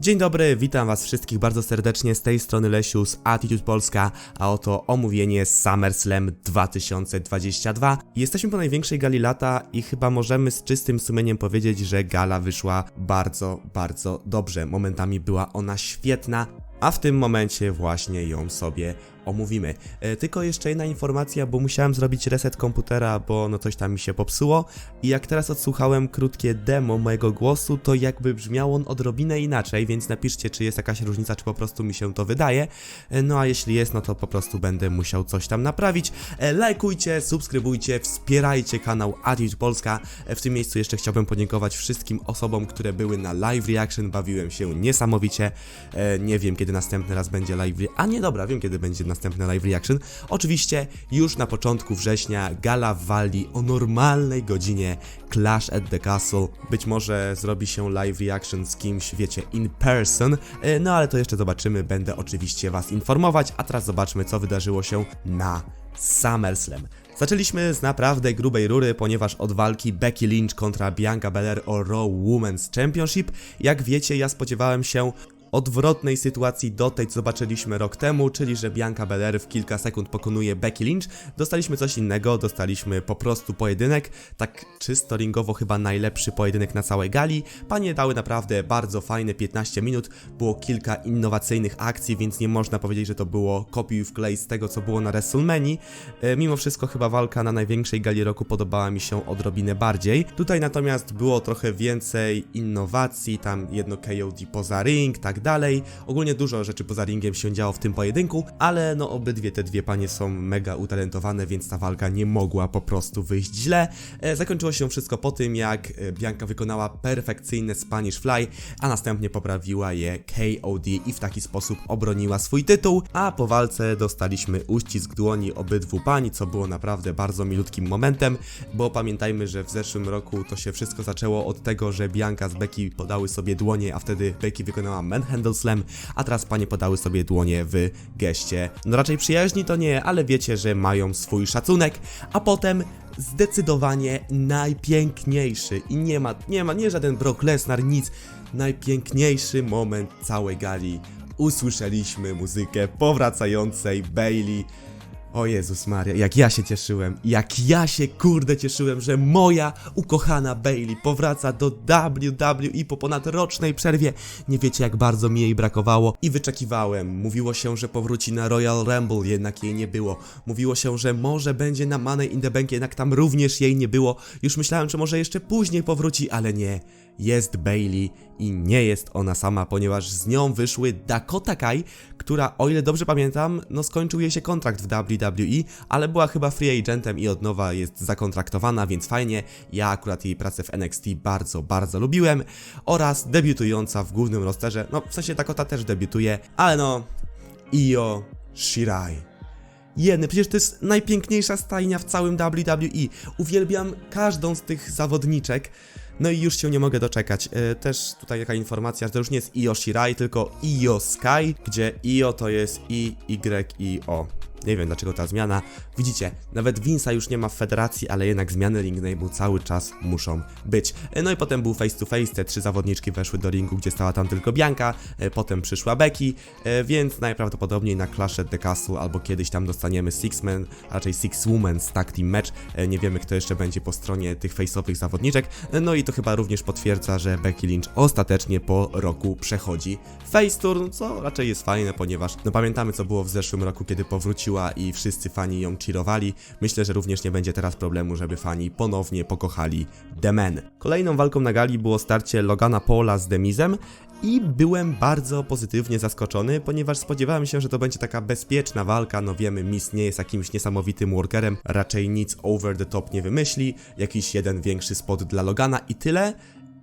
Dzień dobry, witam was wszystkich bardzo serdecznie z tej strony Lesiu z Attitude Polska, a oto omówienie SummerSlam 2022. Jesteśmy po największej gali lata i chyba możemy z czystym sumieniem powiedzieć, że gala wyszła bardzo, bardzo dobrze. Momentami była ona świetna, a w tym momencie właśnie ją sobie omówimy. E, tylko jeszcze jedna informacja, bo musiałem zrobić reset komputera, bo no coś tam mi się popsuło i jak teraz odsłuchałem krótkie demo mojego głosu, to jakby brzmiał on odrobinę inaczej, więc napiszcie, czy jest jakaś różnica, czy po prostu mi się to wydaje. E, no a jeśli jest, no to po prostu będę musiał coś tam naprawić. E, lajkujcie, subskrybujcie, wspierajcie kanał Attitude Polska. W tym miejscu jeszcze chciałbym podziękować wszystkim osobom, które były na live reaction, bawiłem się niesamowicie. Nie wiem, kiedy następny raz będzie live A nie, dobra, wiem, kiedy będzie następny live reaction. Oczywiście już na początku września gala w Walii o normalnej godzinie Clash at the Castle. Być może zrobi się live reaction z kimś, wiecie, in person. E, No ale to jeszcze zobaczymy, będę oczywiście was informować, a teraz zobaczmy, co wydarzyło się na SummerSlam. Zaczęliśmy z naprawdę grubej rury, ponieważ od walki Becky Lynch kontra Bianca Belair o Raw Women's Championship, jak wiecie, ja spodziewałem się odwrotnej sytuacji do tej, co zobaczyliśmy rok temu, czyli że Bianca Belair w kilka sekund pokonuje Becky Lynch. Dostaliśmy coś innego, dostaliśmy po prostu pojedynek, tak czysto ringowo chyba najlepszy pojedynek na całej gali. Panie dały naprawdę bardzo fajne 15 minut, było kilka innowacyjnych akcji, więc nie można powiedzieć, że to było kopiuj wklej z tego, co było na WrestleMania. E, Mimo wszystko chyba walka na największej gali roku podobała mi się odrobinę bardziej. Tutaj natomiast było trochę więcej innowacji, tam jedno KOD poza ring, tak dalej. Ogólnie dużo rzeczy poza ringiem się działo w tym pojedynku, ale no obydwie te dwie panie są mega utalentowane, więc ta walka nie mogła po prostu wyjść źle. E, zakończyło się wszystko po tym, jak e, Bianca wykonała perfekcyjne Spanish Fly, a następnie poprawiła je KOD i w taki sposób obroniła swój tytuł, a po walce dostaliśmy uścisk dłoni obydwu pań, co było naprawdę bardzo milutkim momentem, bo pamiętajmy, że w zeszłym roku to się wszystko zaczęło od tego, że Bianca z Becky podały sobie dłonie, a wtedy Becky wykonała manhandle a teraz panie podały sobie dłonie w geście. No raczej przyjaźni to nie, ale wiecie, że mają swój szacunek, a potem zdecydowanie najpiękniejszy i nie ma, nie ma, nie żaden Brock Lesnar, nic, najpiękniejszy moment całej gali. Usłyszeliśmy muzykę powracającej Bailey. O Jezus Maria, jak ja się cieszyłem, jak ja się kurde cieszyłem, że moja ukochana Bailey powraca do WWE po ponadrocznej przerwie. Nie wiecie jak bardzo mi jej brakowało i wyczekiwałem. Mówiło się, że powróci na Royal Rumble, jednak jej nie było. Mówiło się, że może będzie na Money in the Bank, jednak tam również jej nie było. Już myślałem, że może jeszcze później powróci, ale nie. Jest Bailey i nie jest ona sama, ponieważ z nią wyszły Dakota Kai, która, o ile dobrze pamiętam, no skończył jej się kontrakt w WWE, ale była chyba free agentem i od nowa jest zakontraktowana, więc fajnie. Ja akurat jej pracę w NXT bardzo, bardzo lubiłem. Oraz debiutująca w głównym rosterze, no w sensie Dakota też debiutuje, ale no, Io Shirai. Jeny, przecież to jest najpiękniejsza stajnia w całym WWE. Uwielbiam każdą z tych zawodniczek. No i już się nie mogę doczekać. E, Też tutaj taka informacja, że to już nie jest Io Shirai, tylko Io Sky, gdzie Io to jest I, Y, I, O. Nie wiem dlaczego ta zmiana. Widzicie, nawet Vince'a już nie ma w federacji, ale jednak zmiany ring name'u cały czas muszą być. No i potem był face to face, te trzy zawodniczki weszły do ringu, gdzie stała tam tylko Bianca, e, potem przyszła Becky, e, więc najprawdopodobniej na Clash at the Castle albo kiedyś tam dostaniemy Six Men, a raczej Six Women Tag Team Match. E, Nie wiemy kto jeszcze będzie po stronie tych face'owych zawodniczek. No i to chyba również potwierdza, że Becky Lynch ostatecznie po roku przechodzi face turn, co raczej jest fajne, ponieważ no pamiętamy co było w zeszłym roku, kiedy powróciła i wszyscy fani ją cheerowali. Myślę, że również nie będzie teraz problemu, żeby fani ponownie pokochali The Man. Kolejną walką na gali było starcie Logana Paula z Demizem i byłem bardzo pozytywnie zaskoczony, ponieważ spodziewałem się, że to będzie taka bezpieczna walka. No wiemy, Miss nie jest jakimś niesamowitym workerem, raczej nic over the top nie wymyśli, jakiś jeden większy spot dla Logana i tyle.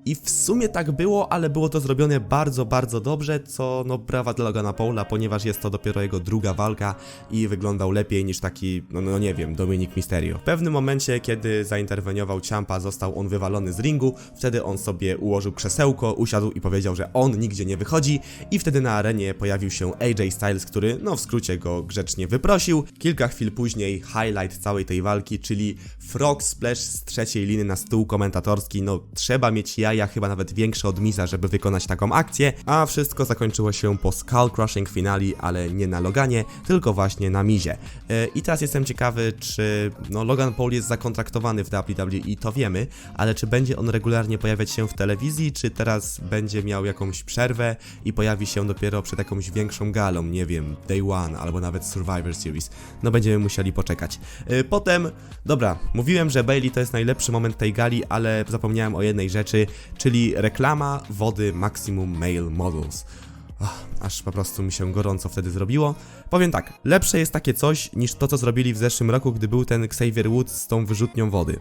I w sumie tak było, ale było to zrobione bardzo, bardzo dobrze, co no brawa dla Logana Paula, ponieważ jest to dopiero jego druga walka i wyglądał lepiej niż taki, no, no nie wiem, Dominik Mysterio. W pewnym momencie, kiedy zainterweniował Ciampa, został on wywalony z ringu, wtedy on sobie ułożył krzesełko, usiadł i powiedział, że on nigdzie nie wychodzi i wtedy na arenie pojawił się AJ Styles, który no w skrócie go grzecznie wyprosił. Kilka chwil później highlight całej tej walki, czyli Frog Splash z trzeciej liny na stół komentatorski, no trzeba mieć jaja jaja, chyba nawet większe od Miza, żeby wykonać taką akcję, a wszystko zakończyło się po Skull Crushing finali, ale nie na Loganie, tylko właśnie na Mizie. E, I teraz jestem ciekawy, czy no, Logan Paul jest zakontraktowany w WWE, to wiemy, ale czy będzie on regularnie pojawiać się w telewizji, czy teraz będzie miał jakąś przerwę i pojawi się dopiero przed jakąś większą galą, nie wiem, Day One albo nawet Survivor Series. No będziemy musieli poczekać. E, Potem, dobra, mówiłem, że Bailey to jest najlepszy moment tej gali, ale zapomniałem o jednej rzeczy, czyli reklama wody Maximum Male Models. Ach, aż po prostu mi się gorąco wtedy zrobiło. Powiem tak, lepsze jest takie coś niż to, co zrobili w zeszłym roku, gdy był ten Xavier Woods z tą wyrzutnią wody.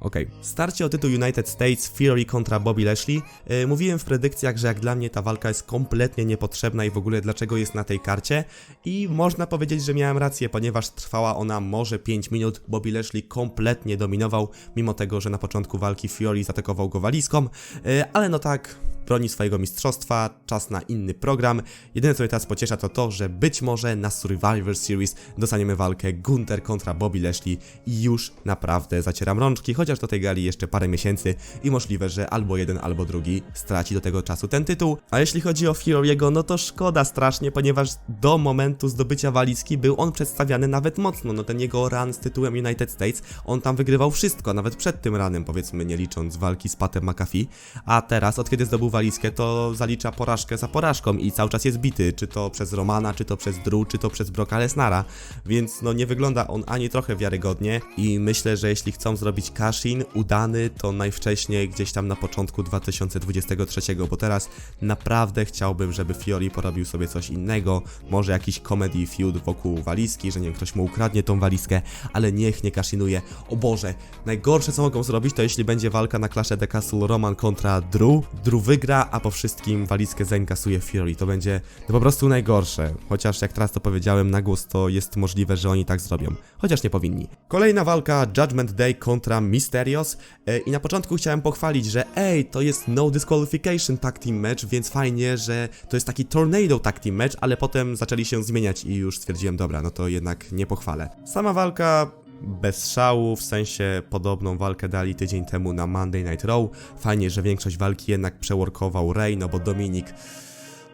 Okej. Starcie o tytuł United States Fury kontra Bobby Lashley. Yy, mówiłem w predykcjach, że jak dla mnie ta walka jest kompletnie niepotrzebna i w ogóle dlaczego jest na tej karcie. I można powiedzieć, że miałem rację, ponieważ trwała ona może 5 minut. Bobby Lashley kompletnie dominował, mimo tego, że na początku walki Fury zaatakował go walizką. Yy, ale no tak, broni swojego mistrzostwa, czas na inny program. Jedyne co mnie teraz pociesza to to, że być może na Survivor Series dostaniemy walkę Gunther kontra Bobby Lashley i już naprawdę zacieram rączki, chociaż do tej gali jeszcze parę miesięcy i możliwe, że albo jeden, albo drugi straci do tego czasu ten tytuł. A jeśli chodzi o Fury'ego, no to szkoda strasznie, ponieważ do momentu zdobycia walizki był on przedstawiany nawet mocno, no ten jego run z tytułem United States, on tam wygrywał wszystko, nawet przed tym ranem, powiedzmy, nie licząc walki z Patem McAfee, a teraz, od kiedy zdobył walizkę, to zalicza porażkę za porażką i cały czas jest bity, czy to przez Romana, czy to przez Drew, czy to przez Brocka Lesnara, więc no nie wygląda on ani trochę wiarygodnie i myślę, że jeśli chcą zrobić cash-in udany, to najwcześniej gdzieś tam na początku 2023, bo teraz naprawdę chciałbym, żeby Fiori porobił sobie coś innego, może jakiś comedy feud wokół walizki, że nie wiem, ktoś mu ukradnie tą walizkę, ale niech nie kaszynuje. O Boże, najgorsze co mogą zrobić, to jeśli będzie walka na klasze The Castle Roman kontra Drew, Drew a po wszystkim walizkę zainkasuje Fury. To będzie no po prostu najgorsze. Chociaż jak teraz to powiedziałem na głos, to jest możliwe, że oni tak zrobią. Chociaż nie powinni. Kolejna walka Judgment Day kontra Mysterios. E, I na początku chciałem pochwalić, że ej, to jest no disqualification tag team match, więc fajnie, że to jest taki tornado tag team match, ale potem zaczęli się zmieniać i już stwierdziłem, dobra, no to jednak nie pochwalę. Sama walka bez szału, w sensie podobną walkę dali tydzień temu na Monday Night Raw. Fajnie, że większość walki jednak przeworkował Rey, no bo Dominik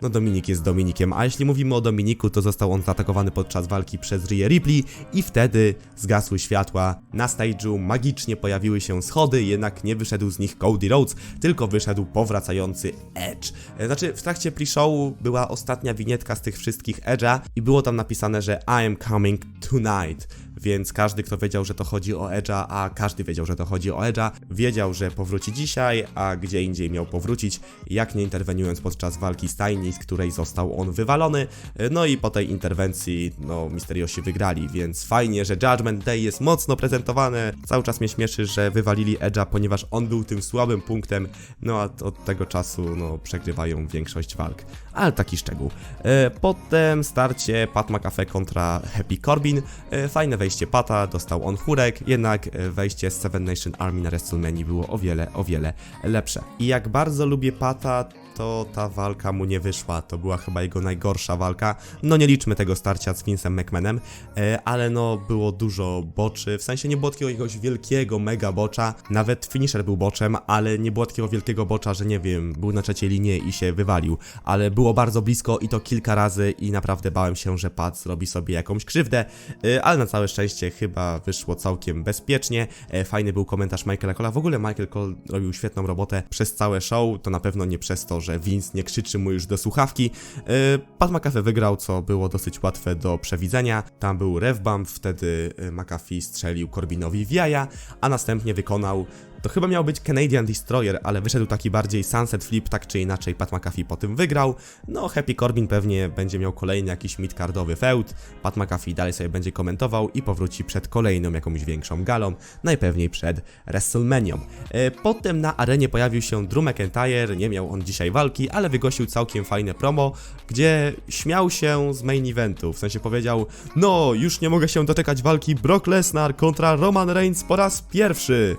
no Dominik jest Dominikiem, a jeśli mówimy o Dominiku, to został on zaatakowany podczas walki przez Rhea Ripley i wtedy zgasły światła, na stage'u magicznie pojawiły się schody, jednak nie wyszedł z nich Cody Rhodes, tylko wyszedł powracający Edge. E, Znaczy, w trakcie pre-showu była ostatnia winietka z tych wszystkich Edge'a i było tam napisane, że I am coming tonight więc każdy, kto wiedział, że to chodzi o Edge'a, a każdy wiedział, że to chodzi o Edge'a, wiedział, że powróci dzisiaj, a gdzie indziej miał powrócić, jak nie interweniując podczas walki z Tiny, z której został on wywalony. No i po tej interwencji, no, Misteriosi wygrali, więc fajnie, że Judgment Day jest mocno prezentowane. Cały czas mnie śmieszy, że wywalili Edge'a, ponieważ on był tym słabym punktem, no a od tego czasu, no, przegrywają większość walk. Ale taki szczegół. E, Potem starcie Pat McAfee kontra Happy Corbin. E, Fajne wejście Pata, dostał on chórek, jednak e, wejście z Seven Nation Army na WrestleMania było o wiele, o wiele lepsze. I jak bardzo lubię Pata, to ta walka mu nie wyszła. To była chyba jego najgorsza walka. No nie liczmy tego starcia z Vince'em McMahonem, e, ale no było dużo boczy. W sensie nie było takiego jakiegoś wielkiego mega bocza. Nawet finisher był boczem, ale nie było takiego wielkiego bocza, że nie wiem, był na trzeciej linie i się wywalił. Ale było bardzo blisko i to kilka razy i naprawdę bałem się, że Pat zrobi sobie jakąś krzywdę, e, ale na całe szczęście chyba wyszło całkiem bezpiecznie. E, Fajny był komentarz Michaela Cole'a. W ogóle Michael Cole robił świetną robotę przez całe show. To na pewno nie przez to, że Vince nie krzyczy mu już do słuchawki. Yy, Pat McAfee wygrał, co było dosyć łatwe do przewidzenia. Tam był revbump, wtedy yy, McAfee strzelił Corbinowi w jaja, a następnie wykonał to chyba miał być Canadian Destroyer, ale wyszedł taki bardziej Sunset Flip, tak czy inaczej Pat McAfee po tym wygrał. No, Happy Corbin pewnie będzie miał kolejny jakiś midcardowy feud. Pat McAfee dalej sobie będzie komentował i powróci przed kolejną jakąś większą galą, najpewniej przed WrestleManią. E, Potem na arenie pojawił się Drew McIntyre, nie miał on dzisiaj walki, ale wygłosił całkiem fajne promo, gdzie śmiał się z main eventu, w sensie powiedział No, już nie mogę się doczekać walki Brock Lesnar kontra Roman Reigns po raz pierwszy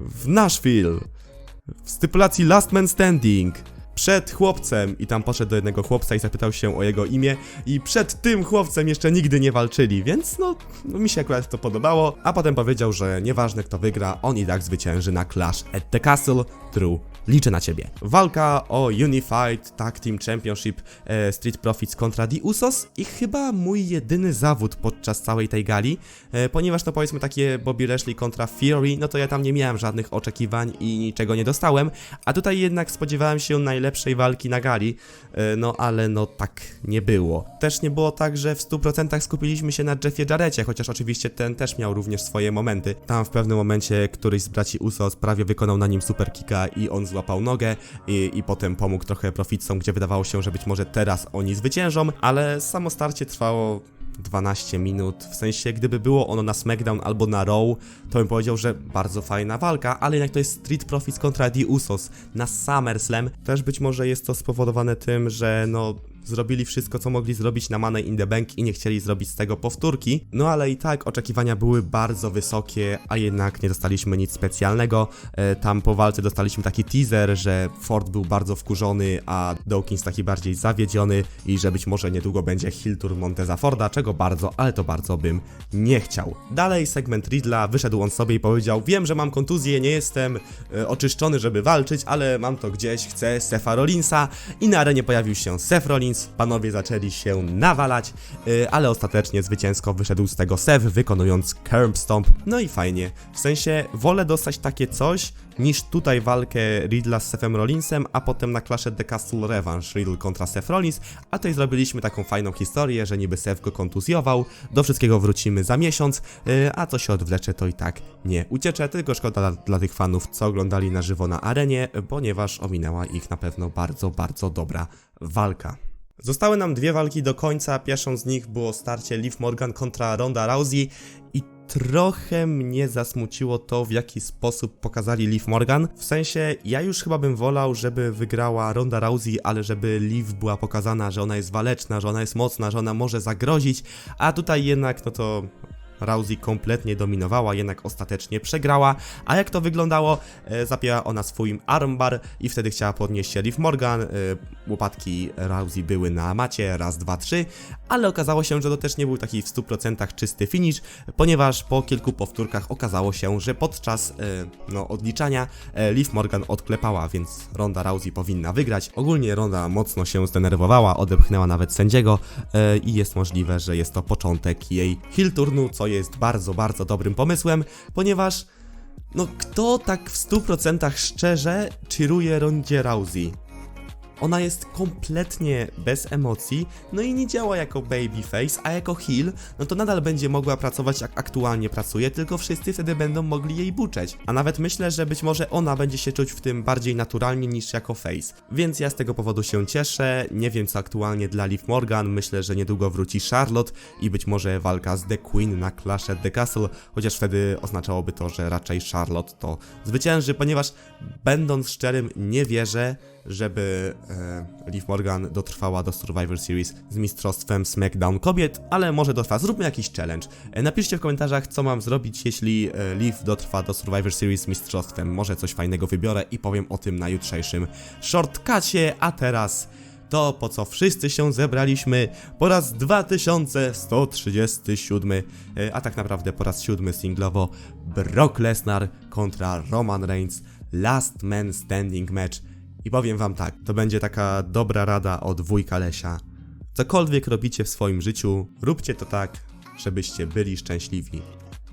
w Nashville, w stypulacji Last Man Standing, przed chłopcem. I tam poszedł do jednego chłopca i zapytał się o jego imię. I przed tym chłopcem jeszcze nigdy nie walczyli, więc no, no mi się akurat to podobało, a potem powiedział, że nieważne kto wygra, on i tak zwycięży na Clash at the Castle, true. Liczę na ciebie. Walka o Unified Tag Team Championship e, Street Profits kontra The Usos i chyba mój jedyny zawód podczas całej tej gali, e, ponieważ no powiedzmy takie Bobby Lashley kontra Fury, no to ja tam nie miałem żadnych oczekiwań i niczego nie dostałem, a tutaj jednak spodziewałem się najlepszej walki na gali, e, no ale no tak nie było. Też nie było tak, że w 100% skupiliśmy się na Jeffie Jarretcie, chociaż oczywiście ten też miał również swoje momenty. Tam w pewnym momencie któryś z braci Usos prawie wykonał na nim super kicka i on złapał nogę i, i potem pomógł trochę Profitsom, gdzie wydawało się, że być może teraz oni zwyciężą, ale samo starcie trwało 12 minut, w sensie gdyby było ono na SmackDown albo na Raw, to bym powiedział, że bardzo fajna walka, ale jednak to jest Street Profits kontra The Usos na SummerSlam. Też być może jest to spowodowane tym, że no zrobili wszystko, co mogli zrobić na Money in the Bank i nie chcieli zrobić z tego powtórki. No ale i tak oczekiwania były bardzo wysokie, a jednak nie dostaliśmy nic specjalnego. E, tam po walce dostaliśmy taki teaser, że Ford był bardzo wkurzony, a Dawkins taki bardziej zawiedziony i że być może niedługo będzie heel tour Monteza Forda, czego bardzo, ale to bardzo bym nie chciał. Dalej segment Riddla, wyszedł on sobie i powiedział, wiem, że mam kontuzję, nie jestem e, oczyszczony, żeby walczyć, ale mam to gdzieś, chcę Sefa Rollinsa i na arenie pojawił się Seth Rollins, panowie zaczęli się nawalać, y, ale ostatecznie zwycięsko wyszedł z tego Seth, wykonując Curb Stomp, no i fajnie. W sensie, wolę dostać takie coś, niż tutaj walkę Riddla z Sethem Rollinsem, a potem na at the Castle Revanche. Riddle kontra Seth Rollins, a tutaj zrobiliśmy taką fajną historię, że niby Seth go kontuzjował, do wszystkiego wrócimy za miesiąc, y, a co się odwlecze to i tak nie uciecze, tylko szkoda dla, dla tych fanów, co oglądali na żywo na arenie, ponieważ ominęła ich na pewno bardzo, bardzo dobra walka. Zostały nam dwie walki do końca. Pierwszą z nich było starcie Liv Morgan kontra Ronda Rousey i trochę mnie zasmuciło to, w jaki sposób pokazali Liv Morgan. W sensie, ja już chyba bym wolał, żeby wygrała Ronda Rousey, ale żeby Liv była pokazana, że ona jest waleczna, że ona jest mocna, że ona może zagrozić, a tutaj jednak, no to Rousey kompletnie dominowała, jednak ostatecznie przegrała. A jak to wyglądało? E, zapięła ona swój armbar i wtedy chciała podnieść się Liv Morgan. E, łopatki Rousey były na macie, raz, dwa, trzy, ale okazało się, że to też nie był taki w 100% czysty finish, ponieważ po kilku powtórkach okazało się, że podczas e, no, odliczania e, Liv Morgan odklepała, więc Ronda Rousey powinna wygrać. Ogólnie Ronda mocno się zdenerwowała, odepchnęła nawet sędziego e, i jest możliwe, że jest to początek jej heel turnu, co jest bardzo, bardzo dobrym pomysłem, ponieważ no kto tak w 100% szczerze cheeruje Rondzie Rousey? Ona jest kompletnie bez emocji, no i nie działa jako babyface, a jako heel, no to nadal będzie mogła pracować jak aktualnie pracuje, tylko wszyscy wtedy będą mogli jej buczeć. A nawet myślę, że być może ona będzie się czuć w tym bardziej naturalnie niż jako face. Więc ja z tego powodu się cieszę, nie wiem co aktualnie dla Liv Morgan, myślę, że niedługo wróci Charlotte i być może walka z The Queen na Clash at the Castle, chociaż wtedy oznaczałoby to, że raczej Charlotte to zwycięży, ponieważ będąc szczerym, nie wierzę, żeby e, Liv Morgan dotrwała do Survivor Series z mistrzostwem SmackDown kobiet, ale może dotrwa. Zróbmy jakiś challenge. E, napiszcie w komentarzach, co mam zrobić, jeśli e, Liv dotrwa do Survivor Series z mistrzostwem. Może coś fajnego wybiorę i powiem o tym na jutrzejszym shortcucie, a teraz to, po co wszyscy się zebraliśmy po raz 2137, e, a tak naprawdę po raz siódmy singlowo Brock Lesnar kontra Roman Reigns Last Man Standing Match. I powiem wam tak, to będzie taka dobra rada od wujka Lesia. Cokolwiek robicie w swoim życiu, róbcie to tak, żebyście byli szczęśliwi.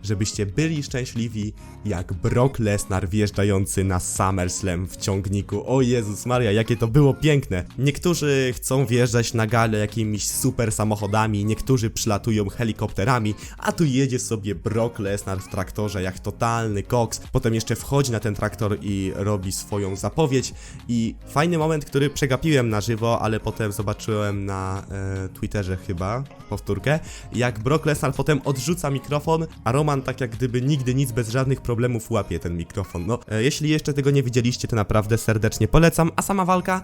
Żebyście byli szczęśliwi jak Brock Lesnar wjeżdżający na SummerSlam w ciągniku. O Jezus Maria, jakie to było piękne. Niektórzy chcą wjeżdżać na galę jakimiś super samochodami, niektórzy przylatują helikopterami, a tu jedzie sobie Brock Lesnar w traktorze jak totalny koks. Potem jeszcze wchodzi na ten traktor i robi swoją zapowiedź. I fajny moment, który przegapiłem na żywo, ale potem zobaczyłem na e, Twitterze chyba powtórkę, jak Brock Lesnar potem odrzuca mikrofon, a Roman tak jak gdyby nigdy nic bez żadnych problemów łapie ten mikrofon. No, e, jeśli jeszcze tego nie widzieliście, to naprawdę serdecznie polecam, a sama walka...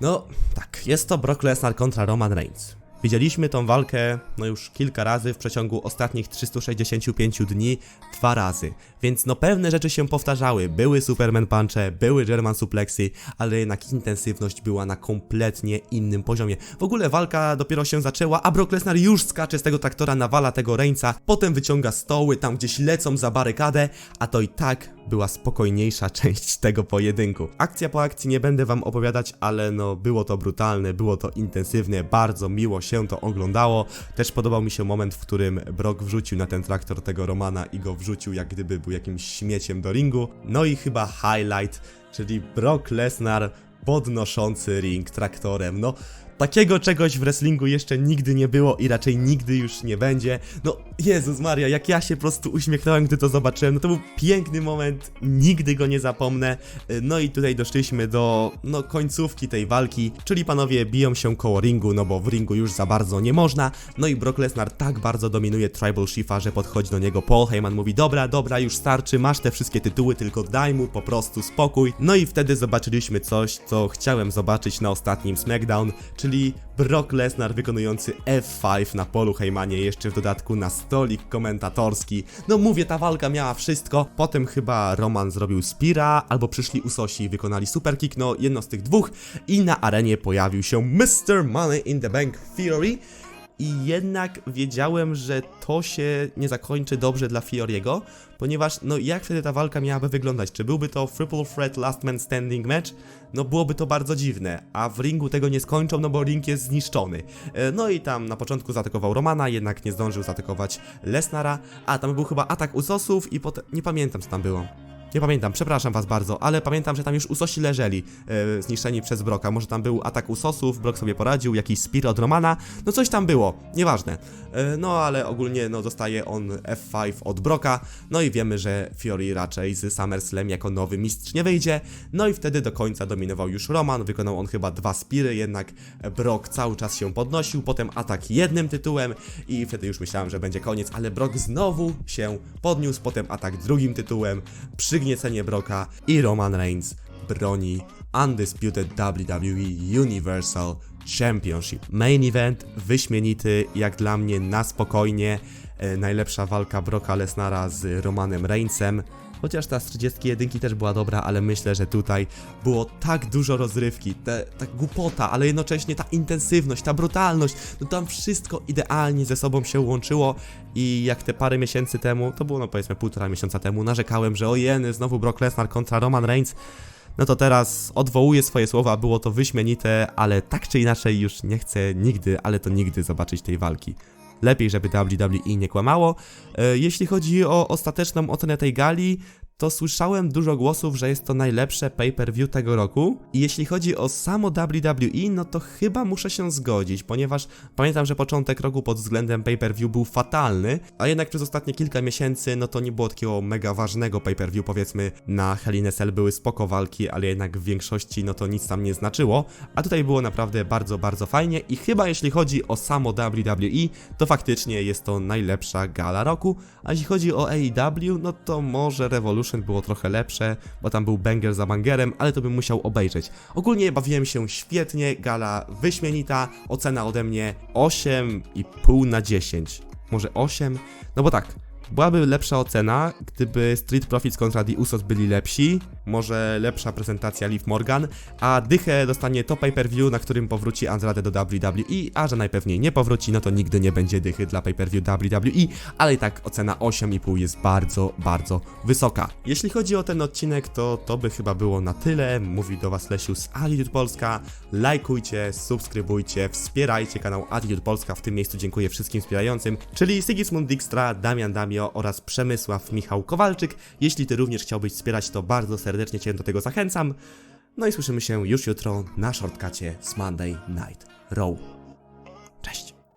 No, tak, jest to Brock Lesnar kontra Roman Reigns. Widzieliśmy tą walkę no już kilka razy w przeciągu ostatnich 365 dni, dwa razy. Więc no pewne rzeczy się powtarzały. Były Superman Punche, były German Suplexy, ale jednak intensywność była na kompletnie innym poziomie. W ogóle walka dopiero się zaczęła, a Brock Lesnar już skacze z tego traktora, nawala tego Reignsa, potem wyciąga stoły, tam gdzieś lecą za barykadę, a to i tak była spokojniejsza część tego pojedynku. Akcja po akcji nie będę wam opowiadać, ale no było to brutalne, było to intensywne, bardzo miło się to oglądało. Też podobał mi się moment, w którym Brock wrzucił na ten traktor tego Romana i go wrzucił jak gdyby był jakimś śmieciem do ringu. No i chyba highlight, czyli Brock Lesnar podnoszący ring traktorem. No, takiego czegoś w wrestlingu jeszcze nigdy nie było i raczej nigdy już nie będzie. No, Jezus Maria, jak ja się po prostu uśmiechnąłem, gdy to zobaczyłem. No to był piękny moment, nigdy go nie zapomnę. Y, No i tutaj doszliśmy do, no, końcówki tej walki, czyli panowie biją się koło ringu, no bo w ringu już za bardzo nie można. No i Brock Lesnar tak bardzo dominuje Tribal Shifta, że podchodzi do niego Paul Heyman, mówi dobra, dobra, już starczy, masz te wszystkie tytuły, tylko daj mu po prostu spokój. No i wtedy zobaczyliśmy coś, co chciałem zobaczyć na ostatnim SmackDown, czyli Brock Lesnar wykonujący F5 na Polu Heymanie, jeszcze w dodatku na stolik komentatorski. No mówię, ta walka miała wszystko. Potem chyba Roman zrobił Spira, albo przyszli Usosi i wykonali Superkick, no jedno z tych dwóch. I na arenie pojawił się Mr. Money in the Bank Theory. I jednak wiedziałem, że to się nie zakończy dobrze dla Fioriego, ponieważ no jak wtedy ta walka miałaby wyglądać? Czy byłby to Triple Threat Last Man Standing match? No byłoby to bardzo dziwne, a w ringu tego nie skończą, no bo ring jest zniszczony. E, No i tam na początku zaatakował Romana, jednak nie zdążył zaatakować Lesnara, a tam był chyba atak Usosów i potem... nie pamiętam co tam było. Nie pamiętam, przepraszam was bardzo, ale pamiętam, że tam już Usosi leżeli, e, zniszczeni przez Broka. Może tam był atak Usosów, Brok sobie poradził, jakiś spear od Romana, no coś tam było, nieważne. E, no ale ogólnie no dostaje on F5 od Broka, no i wiemy, że Fury raczej z SummerSlam jako nowy mistrz nie wyjdzie, no i wtedy do końca dominował już Roman, wykonał on chyba dwa spiry, jednak Brock cały czas się podnosił, potem atak jednym tytułem i wtedy już myślałem, że będzie koniec, ale Brock znowu się podniósł, potem atak drugim tytułem, przygniecenie Broka i Roman Reigns broni Undisputed WWE Universal Championship. Main event wyśmienity, jak dla mnie na spokojnie. E, najlepsza walka Broka Lesnara z Romanem Reignsem. Chociaż ta z 31 też była dobra, ale myślę, że tutaj było tak dużo rozrywki, te, ta głupota, ale jednocześnie ta intensywność, ta brutalność, no tam wszystko idealnie ze sobą się łączyło i jak te parę miesięcy temu, to było no powiedzmy półtora miesiąca temu, narzekałem, że o jeny, znowu Brock Lesnar kontra Roman Reigns, no to teraz odwołuję swoje słowa, było to wyśmienite, ale tak czy inaczej już nie chcę nigdy, ale to nigdy zobaczyć tej walki. Lepiej, żeby WWE nie kłamało. E, Jeśli chodzi o ostateczną ocenę tej gali, to słyszałem dużo głosów, że jest to najlepsze pay-per-view tego roku. I jeśli chodzi o samo WWE, no to chyba muszę się zgodzić, ponieważ pamiętam, że początek roku pod względem pay-per-view był fatalny, a jednak przez ostatnie kilka miesięcy, no to nie było takiego mega ważnego pay-per-view, powiedzmy na Hell Cell były spoko walki, ale jednak w większości no to nic tam nie znaczyło, a tutaj było naprawdę bardzo, bardzo fajnie i chyba jeśli chodzi o samo WWE, to faktycznie jest to najlepsza gala roku, a jeśli chodzi o AEW, no to może Revolution było trochę lepsze, bo tam był banger za bangerem, ale to bym musiał obejrzeć. Ogólnie bawiłem się świetnie, gala wyśmienita, ocena ode mnie 8,5 na 10. Może 8? No bo tak, byłaby lepsza ocena, gdyby Street Profits kontra The Usos byli lepsi, może lepsza prezentacja Liv Morgan, a dychę dostanie to pay-per-view, na którym powróci Andrade do WWE, a że najpewniej nie powróci, no to nigdy nie będzie dychy dla pay-per-view WWE, ale i tak ocena 8,5 jest bardzo, bardzo wysoka. Jeśli chodzi o ten odcinek, to to by chyba było na tyle. Mówi do Was Lesiu z Attitude Polska. Lajkujcie, subskrybujcie, wspierajcie kanał Attitude Polska. W tym miejscu dziękuję wszystkim wspierającym, czyli Sigismund Dijkstra, Damian Damio oraz Przemysław Michał Kowalczyk. Jeśli Ty również chciałbyś wspierać, to bardzo serdecznie Cię do tego zachęcam. No i słyszymy się już jutro na shortcucie z Monday Night Raw.